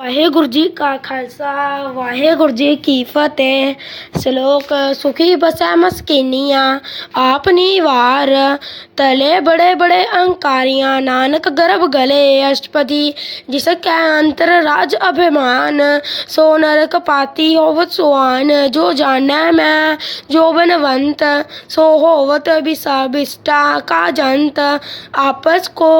ਵਾਹਿਗੁਰੂ ਜੀ ਕਾ ਖਾਲਸਾ ਵਾਹਿਗੁਰੂ ਜੀ ਕੀ ਫਤਿਹ ਸ਼ਲੋਕ ਸੁਖੀ ਬਸੈ ਮਸਕੀਨੀਆਂ ਆਪ ਨਿਵਾਰ ਤਲੇ ਬੜੇ ਬੜੇ ਅਹੰਕਾਰੀਆਂ ਨਾਨਕ ਗਰਭ ਗਲੇ ਅਸ਼ਟਪਦੀ ਜਿਸ ਕੈ ਅੰਤਰ ਰਾਜ ਅਭਿਮਾਨ ਸੋ ਨਰਕ ਪਾਤੀ ਹੋਵਤ ਸੁਆਨ ਜੋ ਜਾਣੈ ਮੈਂ ਜੋ ਬਨਵੰਤ ਸੋ ਹੋਵਤ ਬਿਸਾ ਬਿਸਟਾ ਕਾ ਜੰਤ ਆਪਸ ਕੋ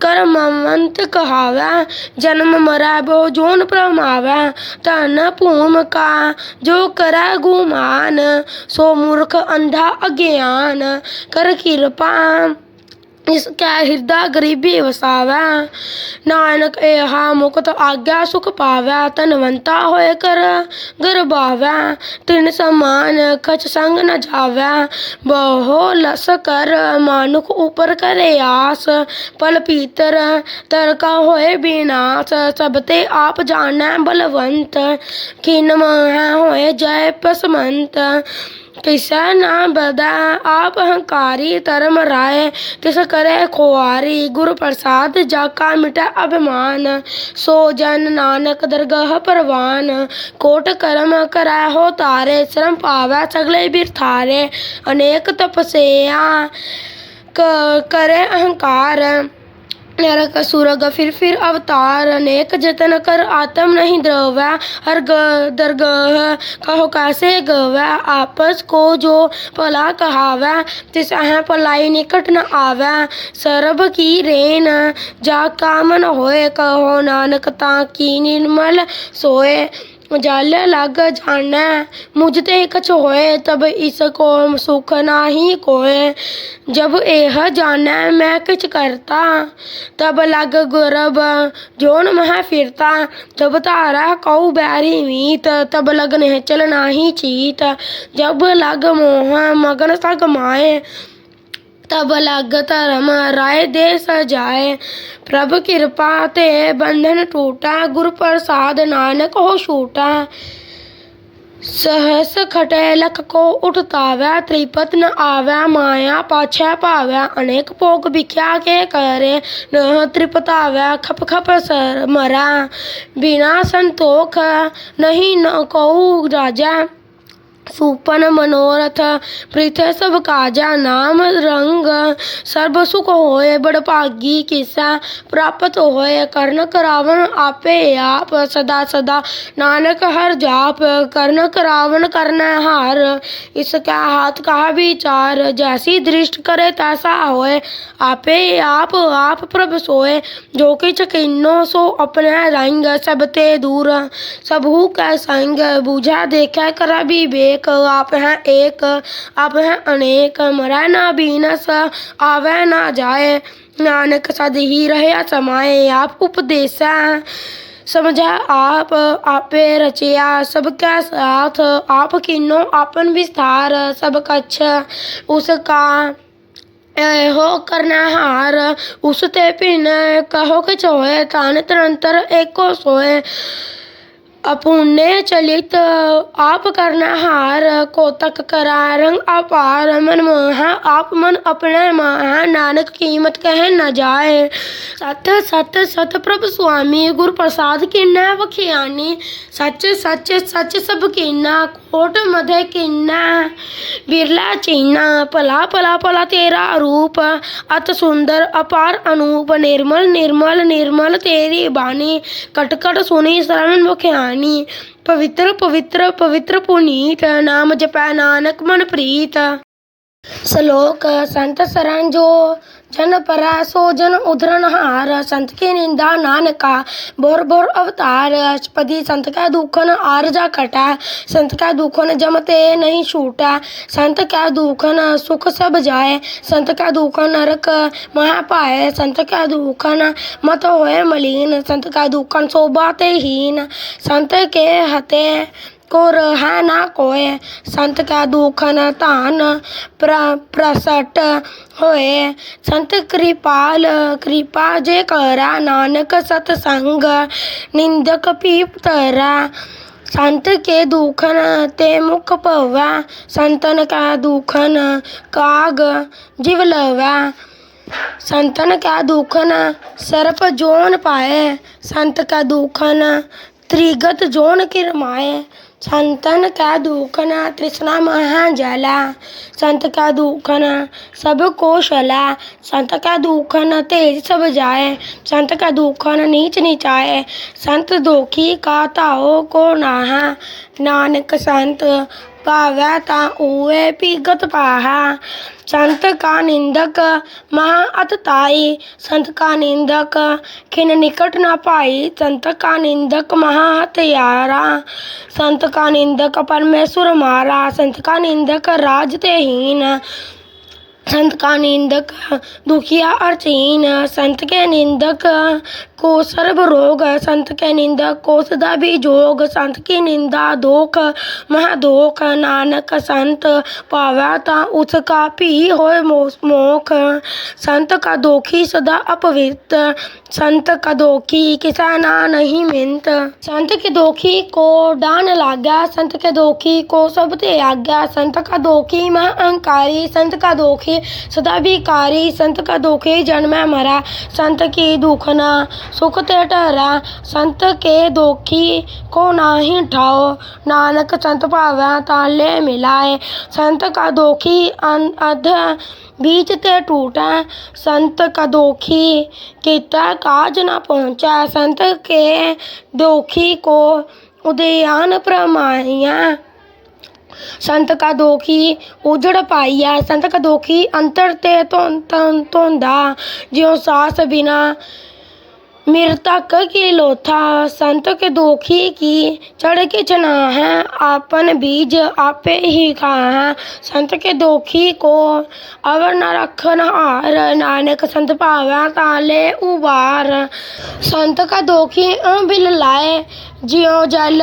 ਕਰਮਵੰਤ ਕਹਾਵੈ, ਜਨਮ ਮਰੈ ਬੋ ਜੋਨ ਪ੍ਰਮਾਵੈ, ਧਨ ਭੂਮ ਕਾ ਜੋ ਕਰੈ ਗੁਮਾਨ ਸੋ ਮੂਰਖ ਅੰਧਾ ਅਗਿਆਨ, ਕਰ ਕਿਰਪਾ ਇਸ ਕੈ ਹਿਰਦਾ ਗਰੀਬੀ ਵਸਾਵੈ ਨਾਨਕ ਏਹਾ ਮੁਕਤ ਆਗਿਆ ਸੁਖ ਪਾਵੈ ਧਨਵੰਤਾ ਹੋਏ ਕਰ ਗਰਬਾਵੈ ਤਿਨ ਸਮਾਨ ਕਛ ਸੰਗ ਨ ਜਾਵੈ ਬਹੁ ਲਸ ਕਰ ਮਾਨੁਖ ਉਪਰ ਕਰੇ ਆਸ ਪਲ ਪੀਤਰ ਤਰਕਾ ਹੋਏ ਬਿਨਾਸ਼ ਸਭ ਤੇ ਆਪ ਜਾਣੈ ਬਲਵੰਤ ਕਿਨ ਮੋਹ ਹੋਏ ਜੈ ਪਸਮੰਤ ਨਾ ਬਦਾ, ਆਪ ਹੰਕਾਰੀ ਧਰਮ ਰਾਏ, ਤਿਸ ਕਰੇ ਖੁਆਰੀ, ਗੁਰ ਪ੍ਰਸਾਦ ਜਾ ਕਾ ਮਿਟੈ ਅਭਿਮਾਨ, ਸੋ ਜਨ ਨਾਨਕ ਦਰਗਾਹ ਪਰਵਾਨ, ਕੋਟ ਕਰਮ ਕਰੈ ਹੋ ਤਾਰੇ ਸ਼ਰਮ ਪਾਵੈ ਸਗਲੇ ਬਿਰਥਾਰੇ ਅਨੇਕ ਤਪਸਿਆ ਕਰੇ ਅਹੰਕਾਰ। नरक सुरग फिर फिर अवतार अनेक जतन कर आत्म नहीं द्रवै हर दरगह कहो कैसे गवै आपस को जो भला कहावै तिस भलाई निकट न आवै सरब की रेन जा कामन होए कहो नानक ता की निर्मल सोए जल लग जानै, मुझ ते कछ होए तब इसको सुख नाही कोय जब एह जानै मैं किछ करता, तब लग गुरब जोन मह फिरता। जब तारा कऊ बैरी मीत, तब लग निहचल नाही चीत। जब लग मोह मगन सग माए तब लग धर्म राय दे सजाए। प्रभ कृपा ते बंधन टूटा गुर प्रसाद नानक हो छूटा। सहस खटे लख को उठतावै त्रिपत न आवै, माया पाछै पावै, अनेक भोग भिख्या के करे। न त्रिपतावै खप खप सर मरा। बिना संतोख नहीं न कहू राजा। सुपन मनोरथ प्रीथे सब काजा, नाम, रंग। सर्ब सुख होए बड़ भागी किसा, प्राप्त होए कर्ण करावन आपे आप, सदा सदा नानक हर जाप। कर्ण करावन करना हार, इसका हाथ का विचार। जैसी दृष्ट करे तैसा होए आपे आप आप प्रभ सोए जो कि किन्नो सो अपने रंग, सब ते दूर। सबहु कै संग, बुझा देखा कर विवेक। अनेक आप हैं एक आप हैं अनेक। मरे ना बीनस आवे ना जाए। नानक सद ही रहे समाए, आप उपदेश। हैं समझा आप, आपे रचया सबका साथ। आप किन्नो आपन विस्तार, सब कछ उसका हो करना हार। उसते भिन्न कहो कि छोए तान तरंतर एको सोए। ਸੋਏ अपुण्य चलित आप करना हार, कोतक करा रंग अपार, मन मोहा, आप मन अपने महा, नानक कीमत कह न जाए। सत सत सत प्रभ स्वामी, गुरु प्रसाद किन्ना वखियानी। सच सच सच सब किन्ना कोट मधे किन्ना। बिरला चीना, पला पला पला तेरा रूप। अत सुंदर, अपार, अनूप, निर्मल निर्मल निर्मल तेरी बानी कट कट सुनी शरण मुखियानी జ్ఞాని. పవిత్ర పవిత్ర పవిత్ర పునీత నామ జప నానక్ మన ప్రీత. श्लोक संत सरन जो जन परासो जन उधरण हार। संत के निंदा नानका। बोर बोर अवतार। अष्टपदी संत का दुखन आरजा कटा। संत का दुखन जमते नहीं छूटा। संत का दुखन सुख सब जाए। संत का दुखन नरक महा पाए। संत का दुखन मत होए मलिन। संत का दुखन शोभाते हीन। संत के हते को रहा ना कोय संत का दुखन तान प्र, प्रसट होए। संत कृपाल, कृपा जे करा नानक सतसंग, निंदक पीप तरा। संत के दुखन ते मुख पवा। संतन का दुखन काग जीव लवा। संतन का दुखन सर्प जोन पाए। संत का दुखन त्रिगत जोन किरमाए। संतन का दुखन तृष्णा महा जला संत का दुखन सब कोशला। संत का दुखन तेज सब जाए। संत का दुखन नीच नीचाए। संत दोखी का ताओ को नाहा। नानक संत पावै ता उए पीगत पाहा संत का निंदक महा अतताई संत का निंदक खिन निकट न पाई संत का निंदक महा हत्यारा संत का निंदक परमेश्वर मारा संत का निंदक राज ते हीन संत का निंदक, दुखिया अर्चहीन संत के निंदक को सर्व रोग, संत के निंदक को सदा भी जोग। संत की निंदा दोख, महादोख। नानक संत पावा ता उसका भी मो- मोख। संत का दोखी सदा अपवित्र। संत का दोखी किसा ना नहीं मिंत। संत के दोखी को डान लाग्या। संत के दोखी को सब ते आज्ञा। संत का दोखी महा अहंकारी संत का दोखी सदा विकारी संत का दोखी जन्म मरा। संत की दुखना सुख ते ठहरा। संत के दोखी को नाही ठाओ। नानक संत पावै ताले मिलाए। संत का दोखी अध बीच ते टूटा। संत का दोखी किता काज न पहुँचा। संत के दोखी को उदयान प्रमाया संत का दोखी उजड़ पाइया संत का दोखी अंतर ते धोंदा ज्यों सास बिना मृतक की लोथा संत के दोखी की चढ़ के चना है आपन बीज आपे ही खा है संत के दोखी को अवर न रखन हार नानक संत पावै ताले उबार संत का दोखी बिल लाए जियो जल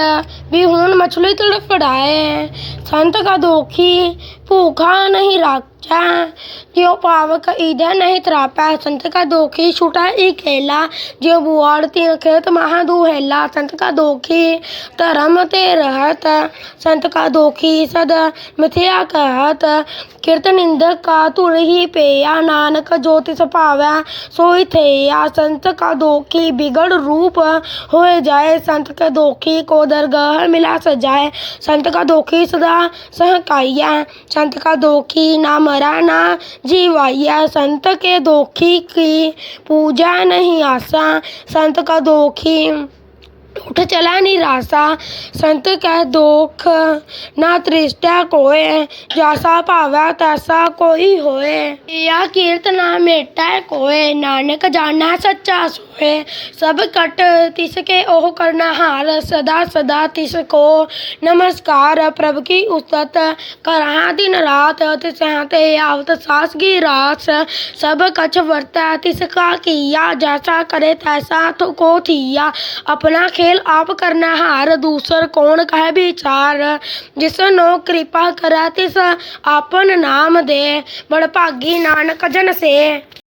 भी हून मछली तड़फड़ाए संत का दोखी भूखा नहीं राजा जियो पावक ईदे नहीं त्रापा संत का दोखी छूटा ई खेला जियो बुआड़ तीन खेत महा दुहेला संत का दोखी धर्म ते रहत संत का दोखी सद मिथ्या कहत कीर्त निंदक का तुर ही पेया नानक ज्योतिष पावै सोई थेया संत का दोखी बिगड़ रूप हो जाए के दोखी को दरगाह मिला सजाए। संत का दोखी सदा सहकाइया। संत का दोखी ना मरा, ना जीवाइया। संत के दोखी की पूजा नहीं आसा संत का दोखी उठ चला निराशा संत कह दोख ना तृष्टा कोय जैसा पावै तैसा कोई होए। या कीर्त ना मेटा कोय नानक जाना सच्चा सोए। सब कट तिसके ओह करना हार, सदा सदा तिसको नमस्कार। प्रभु की उस्तत करहा दिन रात तिस ते आवत सास की रास। सब कछ वर्त, तिसका किया, जैसा करे तैसा तो को थिया। अपना खेल आप करना हार दूसर कौन कह विचार जिस नो कृपा करै तिस आपन नाम दे बड़ भागी नानक जन से